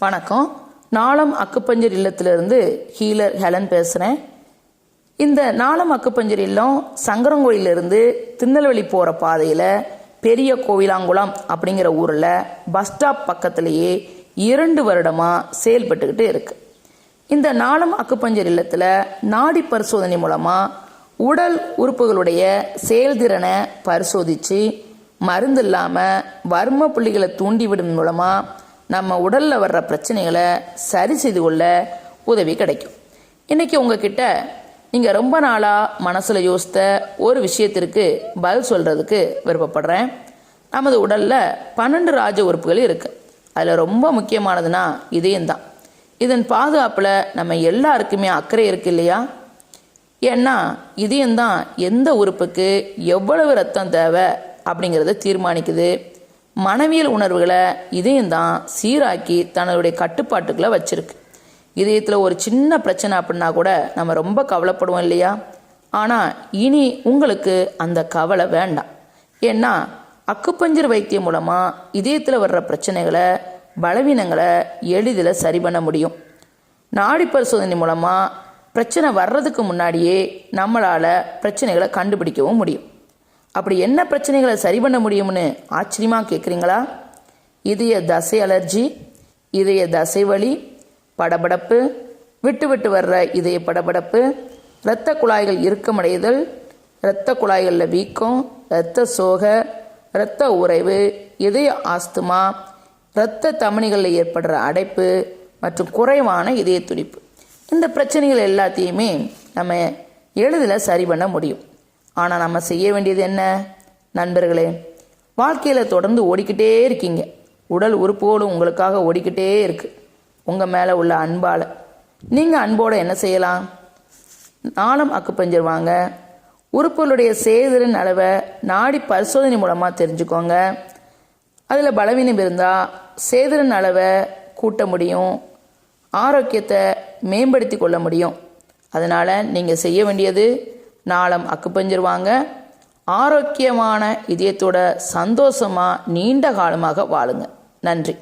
வணக்கம். நாளம் acupuncture இல்லத்திலிருந்து healer Helen பேசுகிறேன் இந்த நாளம் அக்குப்பஞ்சர் இல்லம் சங்கரங்கோயிலிருந்து திருநெல்வேலி போகிற பாதையில் பெரிய கோவிலாங்குளம் அப்படிங்கிற ஊரில் பஸ் ஸ்டாப் பக்கத்திலேயே இரண்டு வருடமாக செயல்பட்டுக்கிட்டு இருக்குது இந்த நாளம் அக்குப்பஞ்சர் இல்லத்தில் நாடி பரிசோதனை மூலமாக உடல் உறுப்புகளுடைய செயல்திறனை பரிசோதித்து மருந்து இல்லாமல் வர்ம புள்ளிகளை தூண்டிவிடும் மூலமாக நம்ம உடலில் வர்ற பிரச்சனைகளை சரி செய்து கொள்ள உதவி கிடைக்கும். இன்னைக்கு உங்ககிட்ட நீங்கள் ரொம்ப நாளாக மனசில் யோசித்த ஒரு விஷயத்திற்கு பதில் சொல்கிறதுக்கு விருப்பப்படுறேன். நமது உடலில் பன்னெண்டு ராஜ உறுப்புகள் இருக்குது அதில் ரொம்ப முக்கியமானதுன்னா இதயம்தான். இதன் பாதுகாப்பில் நம்ம எல்லாருக்குமே அக்கறை இருக்கு இல்லையா? ஏன்னா இதயம்தான் எந்த உறுப்புக்கு எவ்வளவு ரத்தம் தேவை அப்படிங்கிறத தீர்மானிக்குது. மனவியல் உணர்வுகளை இதயம்தான் சீராக்கி தன்னுடைய கட்டுப்பாட்டுக்களை வச்சிருக்கு. இதயத்தில் ஒரு சின்ன பிரச்சனை அப்படின்னா கூட நம்ம ரொம்ப கவலைப்படுவோம் இல்லையா? ஆனால் இனி உங்களுக்கு அந்த கவலை வேண்டாம். ஏன்னா அக்குப்பஞ்சர் வைத்தியம் மூலமாக இதயத்தில் வர்ற பிரச்சனைகளை பலவீனங்களை எளிதில் சரி பண்ண முடியும். நாடி பரிசோதனை மூலமாக பிரச்சனை வர்றதுக்கு முன்னாடியே நம்மளால் பிரச்சனைகளை கண்டுபிடிக்கவும் முடியும். அப்படி என்ன பிரச்சனைகளை சரி பண்ண முடியும்னு ஆச்சரியமாக கேட்குறீங்களா இதய தசை அலர்ஜி இதய தசை வலி படபடப்பு விட்டு விட்டு வர்ற இதய படபடப்பு இரத்த குழாய்கள் இறுக்கமடைதல் இரத்த குழாய்களில் வீக்கம் இரத்த சோக இரத்த உறைவு இதய ஆஸ்துமா இரத்த தமனிகளில் ஏற்படுற அடைப்பு மற்றும் குறைவான இதய துடிப்பு இந்த பிரச்சனைகள் எல்லாத்தையுமே நம்ம எளிதில் சரி பண்ண முடியும். ஆனால் நம்ம செய்ய வேண்டியது என்ன? நண்பர்களே வாழ்க்கையில் தொடர்ந்து ஓடிக்கிட்டே இருக்கீங்க. உடல் உறுப்போடு உங்களுக்காக ஓடிக்கிட்டே இருக்குது உங்கள் மேலே உள்ள அன்பால். நீங்கள் அன்போடு என்ன செய்யலாம்? நாளும் அக்குப்பஞ்சர் வாங்க. உறுப்புகளுடைய சேதரின் அளவை நாடி பரிசோதனை மூலமாக தெரிஞ்சுக்கோங்க. அதில் பலவீனம் இருந்தால் சேதரின் அளவை கூட்ட முடியும். ஆரோக்கியத்தை மேம்படுத்தி கொள்ள முடியும். அதனால் நீங்கள் செய்ய வேண்டியது நாளம் அக்கு பஞ்சிருவாங்க ஆரோக்கியமான இதயத்தோட சந்தோஷமாக நீண்ட காலமாக வாழுங்க. நன்றி.